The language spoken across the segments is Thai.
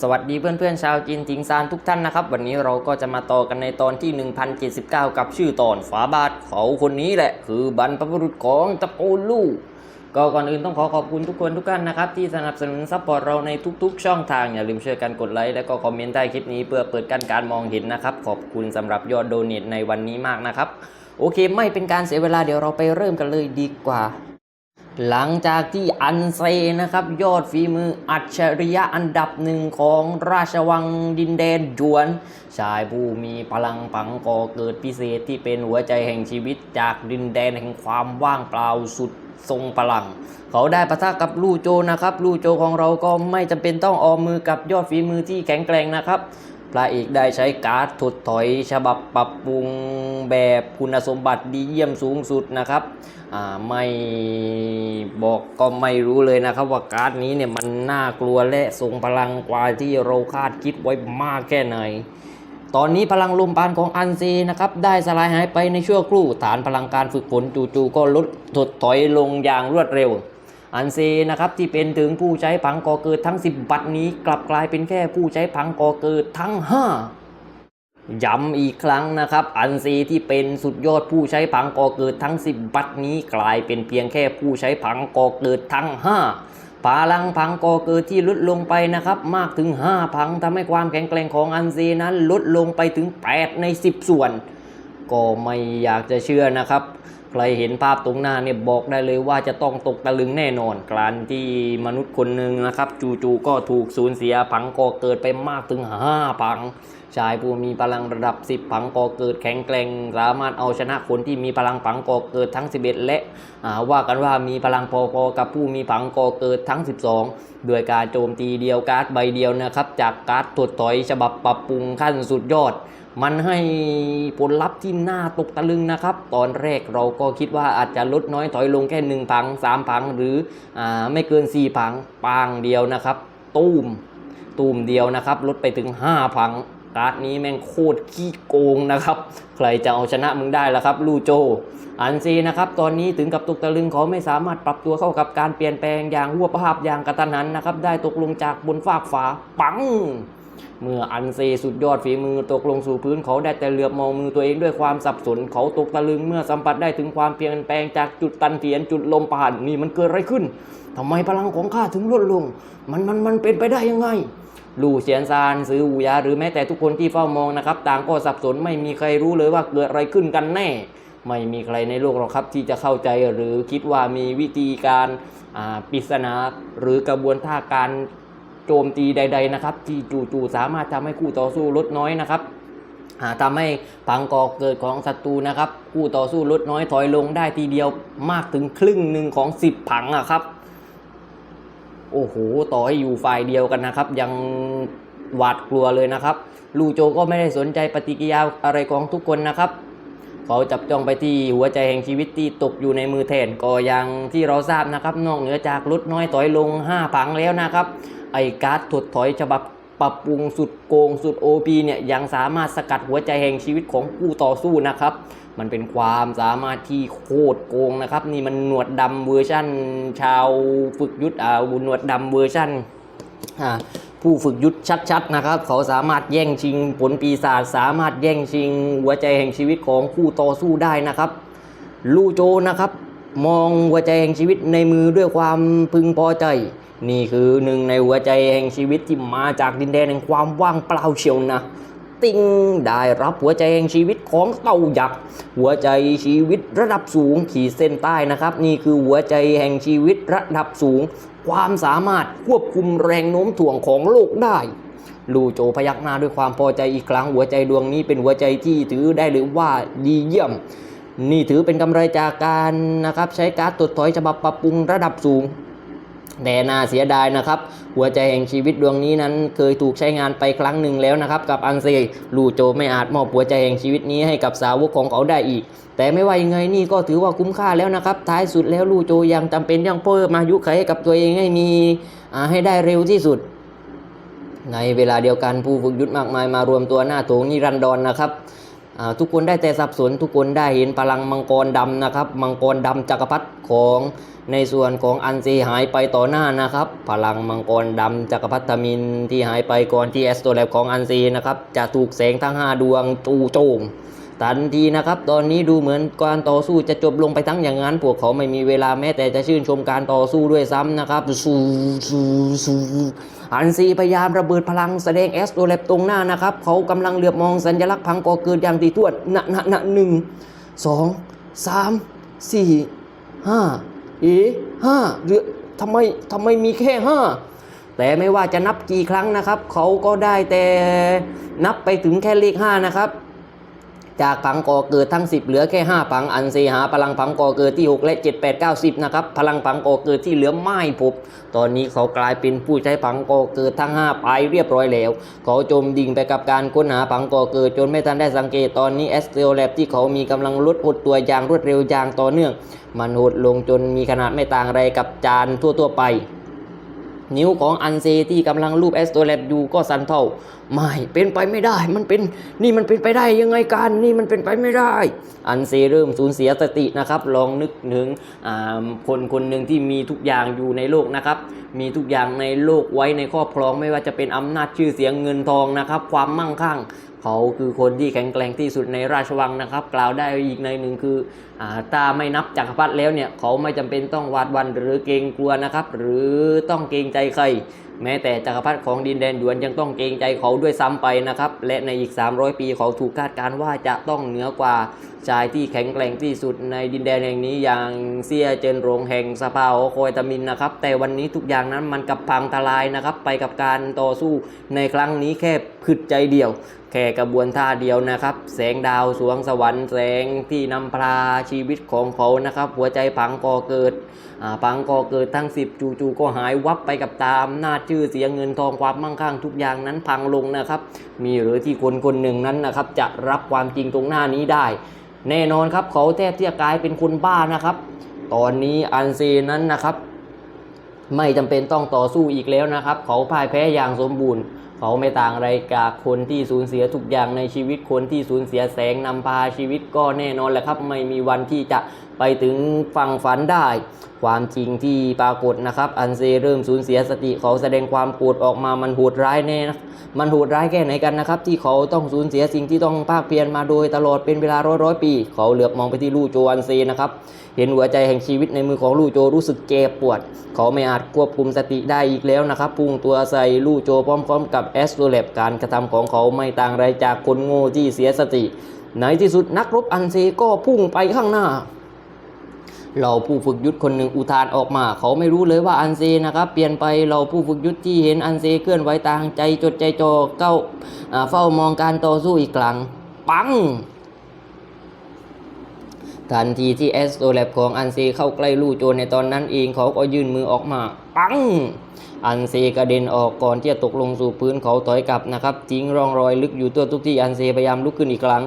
สวัสดีเพื่อนๆชาวจีนทิงซานทุกท่านนะครับ วันนี้เราก็จะมาต่อกันในตอนที่ 1079 กับชื่อตอนฝาบาทเขาคนนี้แหละ คือบรรพบุรุษของตระกูลลู่ก็ก่อนอื่นต้องขอขอบคุณทุกคนทุกท่านนะครับ ที่สนับสนุนซัพพอร์ตเราในทุกๆ ช่องทาง อย่าลืมช่วยกันกดไลค์และก็คอมเมนต์ใต้คลิปนี้เพื่อเปิดกันการมองเห็นนะครับ ขอบคุณสำหรับยอดโดเนทในวันนี้มากนะครับ โอเค ไม่เป็นการเสียเวลาเดี๋ยวเราไปเริ่มกันเลยดีกว่า หลังจากที่อันเซนะครับ ยอดฝีมืออัจฉริยะอันดับหนึ่งของราชวังดินแดนจวน ชายผู้มีพลังปังก่อเกิดพิเศษที่เป็นหัวใจแห่งชีวิตจากดินแดนแห่งความว่างเปล่าสุดทรงพลัง เขาได้ปะทะกับลู่โจนะครับ ลู่โจของเราก็ไม่จำเป็นต้องออมมือกับยอดฝีมือที่แข็งแกร่งนะครับ พระเอกได้ใช้การ์ดถดถอย ฉบับปรับปรุงแบบคุณสมบัติดีเยี่ยมสูงสุดนะครับไม่บอกก็ไม่รู้เลยนะครับว่าการ์ดนี้เนี่ยมันน่ากลัวและทรงพลังกว่าที่เราคาดคิดไว้มากแค่ไหนตอนนี้พลังลมปานของอันซีนะครับได้สลายหายไปในชั่วครู่ฐานพลังการฝึกฝนจู่ๆก็ลดถดถอยลงอย่างรวดเร็ว อันเซนะครับที่เป็นถึงผู้ใช้ผังก่อเกิดทั้ง 10 บัตรนี้ กลับกลายเป็นแค่ผู้ใช้ผังก่อเกิดทั้ง 5 ย้ำอีกครั้งนะครับ อันซีที่เป็นสุดยอดผู้ใช้ผังก่อเกิดทั้ง 10 บัตรนี้ กลายเป็นเพียงแค่ผู้ใช้ผังก่อเกิดทั้ง 5พลังพังก่อเกิดที่ลดลงไปนะครับ มากถึง 5 พังทำให้ความแข็งแกร่งของอันซีนั้นลดลงไปถึง 8 ใน 10 ส่วน ก็ไม่อยากจะเชื่อนะครับ ใครเห็นภาพตรงหน้าเนี่ยบอกได้เลยว่าจะต้องตกตะลึงแน่นอน การที่มนุษย์คนหนึ่งนะครับ จู่ๆก็ถูกสูญเสียผังก่อเกิดไปมากถึง5พัง ชายผู้มีพลังระดับ 10 ผังก่อเกิดแข็งแกร่ง สามารถเอาชนะคนที่มีพลังผังก่อเกิดทั้ง 11 และอ่าว่ากันว่ามีพลังพอๆกับผู้มีผังก่อเกิดทั้ง 12 ด้วยการโจมตีเดียวการ์ดใบเดียวนะครับ จากการ์ดถดถอยฉบับปรับปรุงขั้นสุดยอด มันให้ผลลัพธ์ที่น่าตกตะลึงนะครับ ตอนแรกเราก็คิดว่าอาจจะลดน้อยถอยลงแค่หนึ่งพังสามพังหรืออาไม่เกินสี่พังปางเดียวนะครับ ตูมตูมเดียวนะครับ ลดไปถึงห้าพังการ์ดนี้แม่งโคตรขี้โกงนะครับ ใครจะเอาชนะมึงได้ล่ะครับ ลูโจ อันซีนะครับ ตอนนี้ถึงกับตกตะลึงเขาไม่สามารถปรับตัวเข้ากับการเปลี่ยนแปลงอย่างหัวภาพอย่างกระตันหันนะครับ ได้ตกลงจากบนฟากฟ้าปัง เมื่ออันเซสุดยอดฝีมือตกลงสู่พื้นเขาได้แต่เหลือบมองมือตัวเองด้วยความสับสนเขาตกตะลึงเมื่อสัมผัสได้ถึงความเปลี่ยนแปลงจากจุดตันเถียนจุดลมปานนี่มันเกิดอะไรขึ้นทำไมพลังของข้าถึงลดลง มันมันมันเป็นไปได้ยังไงลู่เฉียนซานซื้ออูยาหรือแม้แต่ทุกคนที่เฝ้ามองนะครับ ต่างก็สับสนไม่มีใครรู้เลยว่าเกิดอะไรขึ้นกันแน่ ไม่มีใครในโลกหรอกครับที่จะเข้าใจหรือคิดว่ามีวิธีการปริศนาหรือกระบวนท่าการ โจมตีใด ๆ นะครับที่จู่ๆสามารถทำให้คู่ต่อสู้ลดน้อยนะครับอ่าทำให้พังก่อเกิดของศัตรูนะครับคู่ต่อสู้ลดน้อยถอยลงได้ทีเดียวมากถึงครึ่งหนึ่งของ 10 ผังอะครับ โอ้โหต่อให้อยู่ฝ่ายเดียวกันนะครับ ยังหวาดกลัวเลยนะครับ ลูโจก็ไม่ได้สนใจปฏิกิริยาอะไรของทุกคนนะครับ เขาจับจ้องไปที่หัวใจแห่งชีวิตที่ตกอยู่ในมือแทนก็ย่างที่เราทราบนะครับ นอกเหนือจากลดน้อยถอยลง 5 ผังแล้วนะครับ ไอ้การ์ดถดถอยฉบับปรับปรุงสุดโกงสุด OP เนี่ยยังสามารถสกัดหัวใจแห่งชีวิตของผู้ต่อสู้นะครับ มันเป็นความสามารถที่โคตรโกงนะครับ นี่มันหนวดดำเวอร์ชั่น ชาวฝึกยุทธอ่าหนวดดำเวอร์ชั่นอ่าผู้ฝึกยุทธชัดๆนะครับ เขาสามารถแย่งชิงผลปีศาจสามารถแย่งชิง หัวใจแห่งชีวิตของผู้ต่อสู้ได้นะครับ ลู่โจนะครับ มองหัวใจแห่งชีวิตในมือด้วยความพึงพอใจ นี่คือหนึ่งในหัวใจแห่งชีวิตที่มาจากดินแดนแห่งความว่างเปล่าเชียวนะ ติงได้รับหัวใจแห่งชีวิตของเต่ายักษ์หัวใจชีวิตระดับสูงขีดเส้นใต้นะครับ นี่คือหัวใจแห่งชีวิตระดับสูง ความสามารถควบคุมแรงโน้มถ่วงของโลกได้ลูโจพยักหน้าด้วยความพอใจอีกครั้งหัวใจดวงนี้เป็นหัวใจที่ถือได้หรือว่าดีเยี่ยม นี่ถือเป็นกำไรจากการนะครับใช้การ์ดตดถอยฉบับปรับปรุงระดับสูง แต่น่าเสียดายนะครับ หัวใจแห่งชีวิตดวงนี้นั้น เคยถูกใช้งานไปครั้งหนึ่งแล้วนะครับ กับอันเซลูโจไม่อาจมอบหัวใจแห่งชีวิตนี้ให้กับสาวกของเขาได้อีก แต่ไม่ว่ายังไงนี่ก็ถือว่าคุ้มค่าแล้วนะครับ ท้ายสุดแล้วลูโจยังจำเป็นยังเพิ่มอายุไขให้กับตัวเองให้มีอาให้ได้เร็วที่สุด ในเวลาเดียวกันผู้ฝึกยุทธมากมายมารวมตัวหน้าโถงนิรันดรนนะครับ ทุกคนได้แต่สับสนทุกคนได้เห็นพลังมังกรดำนะครับ มังกรดำจักรพรรดิของในส่วนของอันซีหายไปต่อหน้านะครับ พลังมังกรดำจักรพรรดิมินที่หายไปก่อนที่แอสโตแลบของอันซีนะครับจะถูกแสงทั้ง 5 ดวงจูโจมทันทีนะครับ ตอนนี้ดูเหมือนการต่อสู้จะจบลงไปทั้งอย่างนั้น พวกเขาไม่มีเวลาแม้แต่จะชื่นชมการต่อสู้ด้วยซ้ำนะครับสู้สู้สู้ อันซีพยายามระเบิดพลังแสดงเอสโตแลบตรงหน้านะครับเขากำลังเหลือบมองสัญลักษณ์พังก่อเกิดอย่างตีทวดณณณหนึ่งสองสามสี่ห้าเอ๋ห้าเหลือทำไมทำไมมีแค่ห้าแต่ไม่ว่าจะนับกี่ครั้งนะครับ เขาก็ได้แต่นับไปถึงแค่เลขห้านะครับ จากผังก่อเกิดทั้ง 10 เหลือแค่ 5 ผังอันเซหาพลังผังก่อเกิดที่ 6 และ 7 8 9 10นะครับพลังผังก่อเกิดที่เหลือไม่พบ ตอนนี้เขากลายเป็นผู้ใช้ผังก่อเกิดทั้ง 5 ไปเรียบร้อยแล้ว เขาจมดิ่งไปกับการค้นหาผังก่อเกิดจนไม่ทันได้สังเกตตอนนี้แอสเตลแลบที่เขามีกำลังลดหดตัวอย่างรวดเร็วอย่างต่อเนื่อง มันหดลงจนมีขนาดไม่ต่างอะไรกับจานทั่วๆไป นิ้วของอันเซที่กำลังรูปแอสโตแลบอยู่ก็สั่นเท่าไม่เป็นไปไม่ได้ มันเป็นนี่มันเป็นไปได้ยังไงกันนี่มันเป็นไปไม่ได้ อันเซเริ่มสูญเสียสตินะครับ ลองนึกถึงคนคนหนึ่งที่มีทุกอย่างอยู่ในโลกนะครับ มีทุกอย่างในโลกไว้ในครอบครองไม่ว่าจะเป็นอำนาจชื่อเสียงเงินทองนะครับ ความมั่งคั่ง เขาคือคนที่แข็งแกร่งที่สุดในราชวังนะครับ กล่าวได้อีกในหนึ่งคืออ่าถ้าไม่นับจักรพรรดิแล้วเนี่ยเขาไม่จำเป็นต้องหวาดวันหรือเกรงกลัวนะครับ หรือต้องเกรงใจใครแม้แต่จักรพรรดิของดินแดนหยวนยังต้องเกรงใจเขาด้วยซ้ำไปนะครับ และในอีก 300 ปีเขาถูกคาดการว่าจะต้องเหนือกว่าชายที่แข็งแกร่งที่สุดในดินแดนแห่งนี้อย่างเซียเจินหลงแห่งสภาโอโคยตามินนะครับ แต่วันนี้ทุกอย่างนั้นมันกับพังทลายนะครับ ไปกับการต่อสู้ในครั้งนี้แค่ผึดใจเดียว แค่กระบวนท่าเดียวนะครับ แสงดาวสวงสวรรค์แสงที่นำพาชีวิตของเขานะครับ หัวใจพังก่อเกิด อ่าพังก่อเกิดทั้ง10จู่ๆก็หายวับไปกับตามหน้าชื่อเสียงเงินทองความมั่งคั่งทุกอย่างนั้นพังลงนะครับ มีหรือที่คนคนหนึ่งนั้นนะครับ จะรับความจริงตรงหน้านี้ได้ แน่นอนครับเขาแทบที่จะกลายเป็นคนบ้านะครับ ตอนนี้อันเซนั้นนะครับ ไม่จำเป็นต้องต่อสู้อีกแล้วนะครับ เขาพ่ายแพ้อย่างสมบูรณ์เขาไม่ต่างอะไรกับคนที่สูญเสียทุกอย่างในชีวิตคนที่สูญเสียแสงนำพาชีวิตก็แน่นอนแหละครับ ไม่มีวันที่จะไปถึงฝั่งฝันได้ ความจริงที่ปรากฏนะครับ อันเซเริ่มสูญเสียสติเขาแสดงความโกรธออกมามันโหดร้ายแน่นะมันโหดร้ายแค่ไหนกันนะครับ ที่เขาต้องสูญเสียสิ่งที่ต้องภาคเพียรมาโดยตลอดเป็นเวลาร้อยร้อยปี เขาเหลือบมองไปที่ลู่โจอันเซนะครับเห็นหัวใจแห่งชีวิตในมือของลู่โจรู้สึกเจ็บปวด เขาไม่อาจควบคุมสติได้อีกแล้วนะครับพุ่งตัวใส่ลู่โจพร้อมๆ กับแอสโตรแลบการกระทำของเขาไม่ต่างไรจากคนโง่ที่เสียสติ ในที่สุดนักรบอันเซก็พุ่งไปข้างหน้า เราผู้ฝึกยุทธคนหนึ่งอุทานออกมา เขาไม่รู้เลยว่าอันเซนะครับ เปลี่ยนไปเราผู้ฝึกยุทธที่เห็นอันเซเคลื่อนไหวต่างใจจดใจจ่อเก้าเฝ้ามองการต่อสู้อีกครั้งปังทันทีที่เอสโตแลบของอันเซเข้าใกล้ลู่โจรในตอนนั้นเองเขาก็ยื่นมือออกมา ปัง อันเซกระเด็นออกก่อนที่จะตกลงสู่พื้นเขาถอยกลับนะครับทิ้งร่องรอยลึกอยู่ตัวทุกที่อันเซพยายามลุกขึ้นอีกครั้ง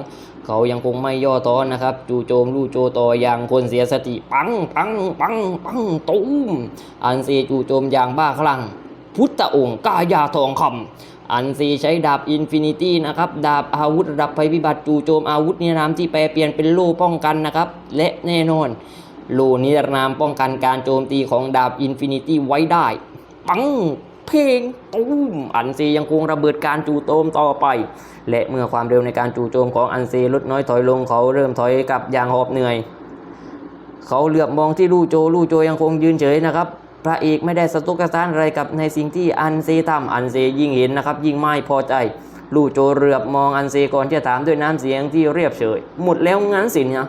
เขายังคงไม่ย่อท้อนะครับ จู่โจมลู่โจต่ออย่างคนเสียสติปังปังปังปังตุ้มอันเซจู่โจมอย่างบ้าคลั่ง พุทธองค์กายาทองคำอันซีใช้ดาบอินฟินิตี้นะครับดาบอาวุธระดับภัยพิบัติจู่โจมอาวุธนิรนามที่แปลเปลี่ยนเป็นโล่ป้องกันนะครับ และแน่นอนโล่นิรนามป้องกันการโจมตีของดาบอินฟินิตี้ไว้ได้ปัง เพลงตุ้มอันซียังคงระเบิดการจู่โจมต่อไป และเมื่อความเร็วในการจู่โจมของอันซีลดน้อยถอยลงเขาเริ่มถอยกลับอย่างหอบเหนื่อย เขาเหลือบมองที่ลู่โจลู่โจยังคงยืนเฉยนะครับพระเอกไม่ได้สตุกสานอะไรกับในสิ่งที่อันเซทำอันเซยิ่งเห็นนะครับ ยิ่งไม่พอใจ ลู่โจเหลือบมองอันเซก่อนที่จะถามด้วยน้ำเสียงที่เรียบเฉย หมดแล้วงั้นสินะ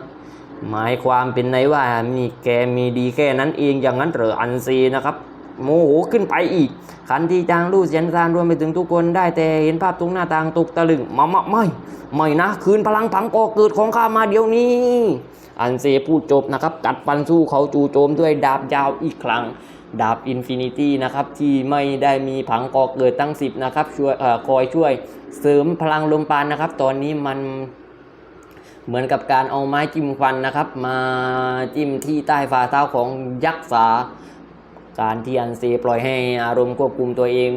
หมายความเป็นในว่ามีแกมีดีแค่นั้นเองอย่างนั้นเหรออันเซนะครับ โมโหขึ้นไปอีก ขันทีจางลู่เสียนซานรวมไปถึงทุกคนได้แต่เห็นภาพตรงหน้าต่างตกตะลึงมามาไม่ ไม่นะ คืนพลังผังก่อเกิดของข้ามาเดี๋ยวนี้ อันเซพูดจบนะครับ กัดฟันสู้เขาจู่โจมด้วยดาบยาวอีกครั้งดาบอินฟินิตี้นะครับ ที่ไม่ได้มีผังก่อเกิดตั้ง 10 นะครับ ช่วยอคอยช่วยเสริมพลังลมปานนะครับ ตอนนี้มันเหมือนกับการเอาไม้จิ้มควันนะครับ มาจิ้มที่ใต้ฝ่าเท้าของยักษ์สา การที่อันซีปล่อยให้อารมณ์ควบคุมตัวเอง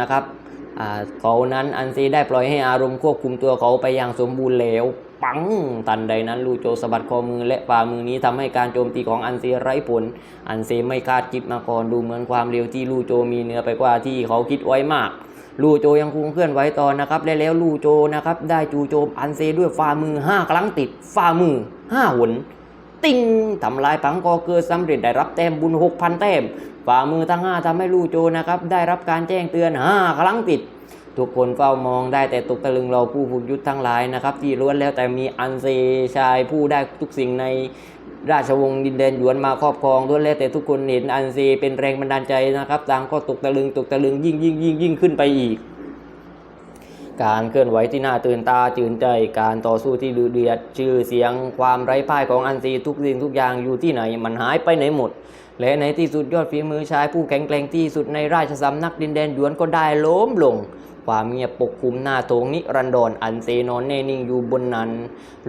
นะครับเขานั้นอันซีได้ปล่อยให้อารมณ์ควบคุมตัวเขาไปอย่างสมบูรณ์แล้วปังตันใดนั้นลูโจสะบัดคอมือและฝ่ามือนี้ทำให้การโจมตีของอันเซไร้ผล อันเซไม่คาดคิดมาก่อนดูเหมือนความเร็วที่ลูโจมีเหนือไปกว่าที่เขาคิดไว้มาก ลูโจยังคงเคลื่อนไหวต่อนะครับและแล้วลูโจนะครับได้จู่โจมอันเซด้วยฝ่ามือ 5 ครั้งติดฝ่ามือ5หน ติ้งทำลายผังกอเกิดสำเร็จได้รับแต้มบุญ 6,000 แต้มฝ่ามือทั้ง 5ทำให้ลูโจนะครับได้รับการแจ้งเตือน 5 ครั้งติด ทุกคนเฝ้ามองได้แต่ตกตะลึงเราผู้ฝึกยุทธทั้งหลายนะครับ ที่ล้วนแล้วแต่มีอันเซชายผู้ได้ทุกสิ่งในราชวงศ์ดินแดนหยวนมาครอบครองล้วนแล้วแต่ทุกคนเห็นอันเซเป็นแรงบันดาลใจนะครับต่างก็ตกตะลึงตกตะลึงยิ่งยิ่งยิ่งยิ่งขึ้นไปอีก การเคลื่อนไหวที่น่าตื่นตาตื่นใจ การต่อสู้ที่ดุเดือด ชื่อเสียง ความไร้พ่ายของอันซีทุกสิ่งทุกอย่างอยู่ที่ไหน มันหายไปไหนหมด และในที่สุดยอดฝีมือชายผู้แข็งแกร่งที่สุดในราชสำนักดินแดนหยวนก็ได้ล้มลง ความเงียบปกคลุมหน้าโถงนิรันดรอันเซนอนแน่นิ่งอยู่บนนั้น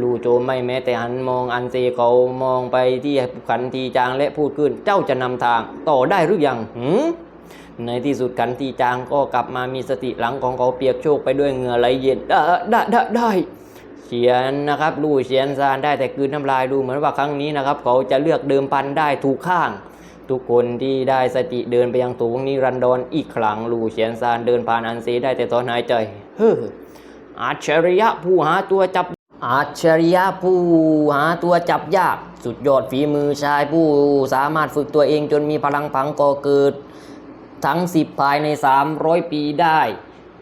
ลูโจไม่แม้แต่หันมองอันเซเขามองไปที่ขันทีจางและพูดขึ้นเจ้าจะนำทาง ต่อได้หรือยังหืม ในที่สุดกันทีจางก็กลับมามีสติหลังของเขาเปียกโชกไปด้วยเหงื่อไหลเย็นได้ได้ได้ได้เฉียนนะครับลู่เฉียนซานได้แต่กลืนน้ำลายดูเหมือนว่าครั้งนี้นะครับ เขาจะเลือกเดิมพันได้ถูกข้าง ทุกคนที่ได้สติเดินไปยังตูงนิรันดรอีกครั้งลู่เฉียนซานเดินผ่านอันซีได้แต่ตอนหายใจเฮ้ออัจฉริยะผู้หาตัวจับอัจฉริยะผู้หาตัวจับยาก สุดยอดฝีมือชายผู้สามารถฝึกตัวเองจนมีพลังพังก่อเกิด ทั้งสิบภายใน 300 ปีได้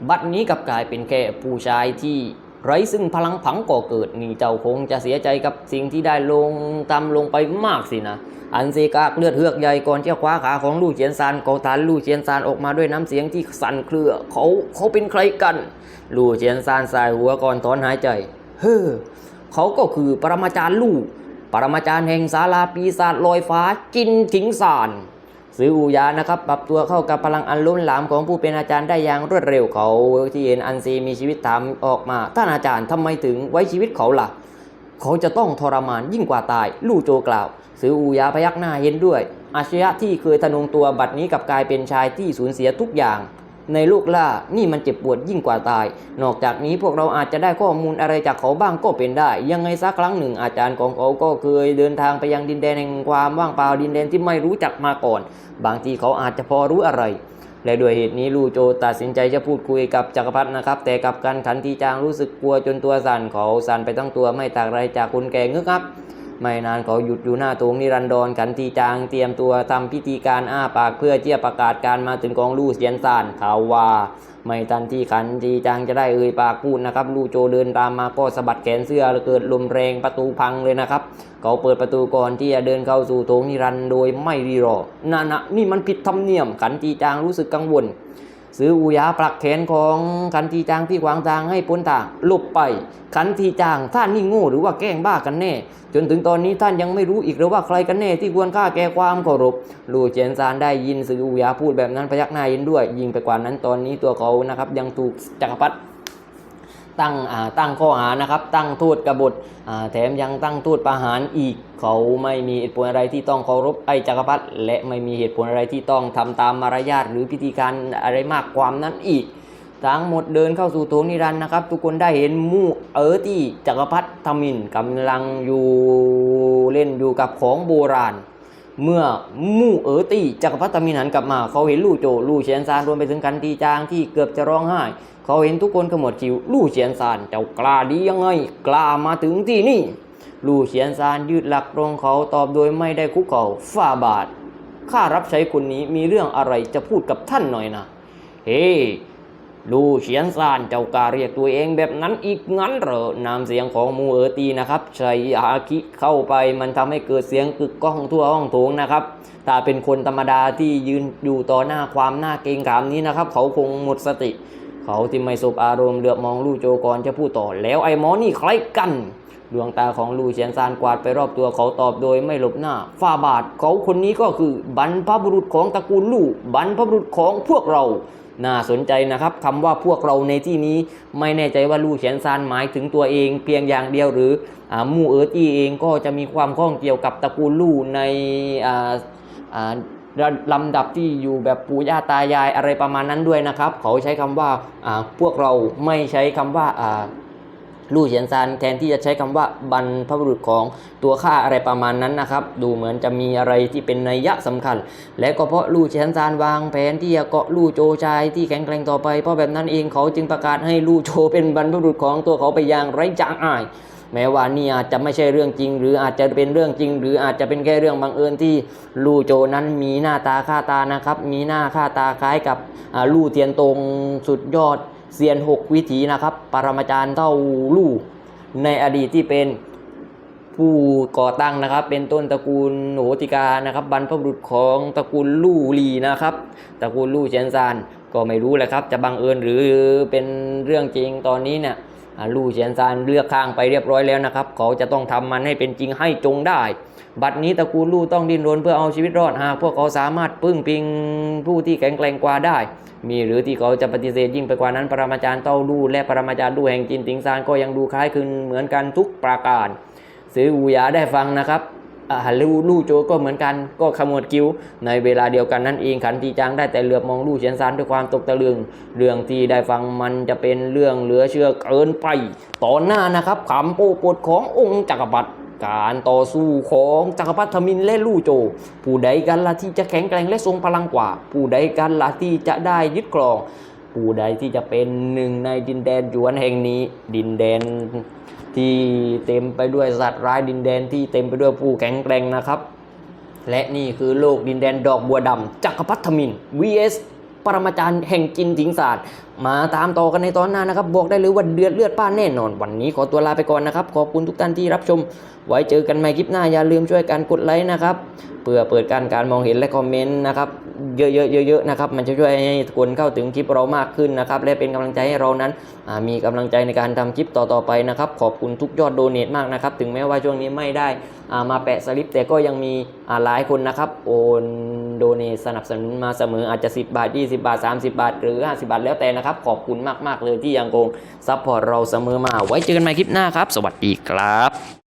บัดนี้กับกลายเป็นแค่ผู้ชายที่ไร้ซึ่งพลังผังก่อเกิดนี่เจ้าคงจะเสียใจกับสิ่งที่ได้ลงตำลงไปมากสินะ อันเซกากเลือดเฮือกใหญ่ก่อนที่จะคว้าขาของลู่เจียนซานกอทานลู่เจียนซานออกมาด้วยน้ำเสียงที่สั่นเครือเขาเขาเป็นใครกัน ลู่เจียนซานสายหัวก่อนถอนหายใจ เฮ้อเขาก็คือปรมาจารย์ลู่ปรมาจารย์แห่งศาลาปีศาจลอยฟ้าจินถิงซาน ซื้ออูยานะครับปรับตัวเข้ากับพลังอันล้นหลามของผู้เป็นอาจารย์ได้อย่างรวดเร็วเขาที่เห็นอันซีมีชีวิตถามออกมาท่านอาจารย์ทำไมถึงไว้ชีวิตเขาล่ะ เขาจะต้องทรมานยิ่งกว่าตาย ลู่โจกล่าว ซื้ออูยาพยักหน้าเห็นด้วย อาชญะที่เคยทะนงตัวบัดนี้กับกลายเป็นชายที่สูญเสียทุกอย่าง ในโลกล่านี่มันเจ็บปวดยิ่งกว่าตาย นอกจากนี้พวกเราอาจจะได้ข้อมูลอะไรจากเขาบ้างก็เป็นได้ ยังไงสักครั้งหนึ่งอาจารย์ของเขาก็เคยเดินทางไปยังดินแดนแห่งความว่างเปล่าดินแดนที่ไม่รู้จักมาก่อน บางทีเขาอาจจะพอรู้อะไรและด้วยเหตุนี้ลูโจตัดสินใจจะพูดคุยกับจักรพรรดินะครับ แต่กับการขันทีจางรู้สึกกลัวจนตัวสั่นเขาสั่นไปทั้งตัวไม่ต่างไรจากคนแก่งึกงับ ไม่นานเขาหยุดอยู่หน้าโถงนิรันดรขันทีจางเตรียมตัวทำพิธีการอ้าปากเพื่อเจียประกาศการมาถึงของลู่เสียนซานข่าว่าไม่ทันที่ขันทีจางจะได้เอ่ยปากพูดนะครับ ลู่โจเดินตามมาก็สะบัดแขนเสื้อเกิดลมแรงประตูพังเลยนะครับ เขาเปิดประตูก่อนที่จะเดินเข้าสู่โถงนิรันด์โดยไม่รีรอนั่นะนี่มันผิดธรรมเนียม ขันทีจางรู้สึกกังวล ซื้ออุยาปลักแขนของขันทีจางที่ขวางทางให้พ้นทางหลบไป ขันทีจางท่านนี่โง่หรือว่าแกล้งบ้ากันแน่ จนถึงตอนนี้ท่านยังไม่รู้อีกหรือว่าใครกันแน่ที่ควรค่าแก่ความเคารพลู่เจียนซานได้ยินซื้ออุยาพูดแบบนั้นพยักหน้ายินด้วย ยิงไปกว่านั้นตอนนี้ตัวเขานะครับยังถูกจักรพรรดิ ตั้งตั้งข้อหานะครับ ตั้งโทษกบฏแถมยังตั้งโทษประหารอีก เขาไม่มีเหตุผลอะไรที่ต้องเคารพไอ้จักรพรรดิและไม่มีเหตุผลอะไรที่ต้องทำตามมารยาทหรือพิธีการอะไรมากความนั้นอีกทั้งหมดเดินเข้าสู่โถงนิรันดร์นะครับ ทุกคนได้เห็นมู่เออที่จักรพรรดิทมินกำลังอยู่เล่นอยู่กับของโบราณเมื่อมู่เออตี้จักรพรรดิมินหันกลับมา เขาเห็นลู่โจ ลู่เฉียนซานรวมไปถึงกันตีจางที่เกือบจะร้องไห้ เขาเห็นทุกคนขมวดคิ้วลู่เฉียนซานเจ้ากล้าดียังไง กล้ามาถึงที่นี่ ลู่เฉียนซานยืดหลักตรงเขาตอบโดยไม่ได้คุกเข่าฝ่าบาทข้ารับใช้คนนี้มีเรื่องอะไรจะพูดกับท่านหน่อยนะ เฮ้ลู่เฉียนซานเจ้ากล้าเรียกตัวเองแบบนั้นอีกงั้นเหรอนามเสียงของมูเออตีนะครับใช้อาคิเข้าไปมันทำให้เกิดเสียงกึกก้องทั่วห้องโถงนะครับถ้าเป็นคนธรรมดาที่ยืนอยู่ต่อหน้าความหน่าเกรงขามนี้นะครับ เขาคงหมดสติ เขาที่ไม่สบอารมณ์เหลือบมองลู่โจก่อนจะพูดต่อ แล้วไอ้หมอนี่ใครกันดวงตาของลู่เฉียนซานกวาดไปรอบตัวเขาตอบโดยไม่หลบหน้าฝ้าบาทเขาคนนี้ก็คือบรรพบุรุษของตระกูลลู่บรรพบุรุษของพวกเรา น่าสนใจนะครับคำว่าพวกเราในที่นี้ไม่แน่ใจว่าลู่เฉียนซานหมายถึงตัวเองเพียงอย่างเดียวหรืออมู่เอิร์ตี้เองก็จะมีความข้องเกี่ยวกับตระกูลลู่ในอ่าอ่า ลำดับที่อยู่แบบปู่ย่าตายายอะไรประมาณนั้นด้วยนะครับ เขาใช้คำว่าอ่าพวกเราไม่ใช้คำว่าอ่าลู่เฉียนซานแทนที่จะใช้คำว่าบรรพบุรุษของตัวข้าอะไรประมาณนั้นนะครับ ดูเหมือนจะมีอะไรที่เป็นนัยยะสำคัญ และก็เพราะลู่เฉียนซานวางแผนที่จะเกาะลู่โจชายที่แข็งแกร่งต่อไปเพราะแบบนั้นเองเขาจึงประกาศให้ลู่โจเป็นบรรพบุรุษของตัวเขาไปอย่างไร้จางอาย แม้ว่านี่อาจจะไม่ใช่เรื่องจริง หรืออาจจะเป็นเรื่องจริง หรืออาจจะเป็นแค่เรื่องบังเอิญที่ลู่โจนั้นมีหน้าตาค่าตานะครับ มีหน้าค่าตาคล้ายกับลู่เทียนตรงสุดยอดเซียนหกวิถีนะครับ ปรมาจารย์เท่าลู่ในอดีตที่เป็นผู้ก่อตั้งนะครับ เป็นต้นตระกูลโหติกานะครับ บรรพบุรุษของตระกูลลู่ลีนะครับ ตระกูลลู่เจียนซานก็ไม่รู้แหละครับ จะบังเอิญหรือเป็นเรื่องจริงตอนนี้เนี่ย ลู่เฉียนซานเลือกข้างไปเรียบร้อยแล้วนะครับ เขาจะต้องทำมันให้เป็นจริงให้จงได้ บัดนี้ตระกูลลู่ต้องดิ้นรนเพื่อเอาชีวิตรอดหากพวกเขาสามารถพึ่งพิงผู้ที่แข็งแกร่งกว่าได้ มีหรือที่เขาจะปฏิเสธยิ่งไปกว่านั้นปรมาจารย์เต้าลู่และปรมาจารย์ลู่แห่งจินติงซานก็ยังดูคล้ายคลึงเหมือนกันทุกประการ ซื้ออูยาได้ฟังนะครับ อ่าลู่ลู่โจก็เหมือนกัน ก็ขมวดคิ้ว ในเวลาเดียวกันนั่นเองขันทีจางได้แต่เหลือบมองลู่เฉียนซานด้วยความตกตะลึง เรื่องที่ได้ฟังมันจะเป็นเรื่องเหลือเชื่อเกินไปต่อหน้านะครับขำโปปดขององค์จักรพรรดิการต่อสู้ของจักรพรรดิมินและลู่โจ ผู้ใดกันละที่จะแข็งแกร่งและทรงพลังกว่า ผู้ใดกันละที่จะได้ยึดครอง ผู้ใดที่จะเป็นหนึ่งในดินแดนหยวนแห่งนี้ ดินแดนที่เต็มไปด้วยสัตว์ร้ายดินแดนที่เต็มไปด้วยผู้แข็งแกร่งนะครับ และนี่คือโลกดินแดนดอกบัวดำจักรพัฒมิน vs ปรมาจารย์แห่งจินถิงศาสตร์ มาตามต่อกันในตอนหน้านะครับ บอกได้เลยว่าเดือดเลือดป้านแน่นอน วันนี้ขอตัวลาไปก่อนนะครับ ขอบคุณทุกท่านที่รับชม ไว้เจอกันใหม่คลิปหน้าอย่าลืมช่วยกันกดไลค์นะครับเพื่อเปิดการการมองเห็นและคอมเมนต์นะครับเยอะๆเยอะๆนะครับมันจะช่วยให้คนเข้าถึงคลิปเรามากขึ้นนะครับและเป็นกำลังใจให้เรานั้น มีกำลังใจในการทำคลิปต่อๆไปนะครับ ขอบคุณทุกยอดโดเนทมากนะครับ ถึงแม้ว่าช่วงนี้ไม่ได้ มาแปะสลิปแต่ก็ยังมีอ่าหลายคนนะครับ โอนโดเนสนับสนุนมาเสมออาจจะ 10 บาท 20 บาท 30 บาท หรือ 50 บาท แล้วแต่นะครับ ขอบคุณมาก ๆ เลยที่ยังคงซัพพอร์ตเราเสมอมาไว้เจอกันใหม่คลิปหน้าครับ สวัสดีครับ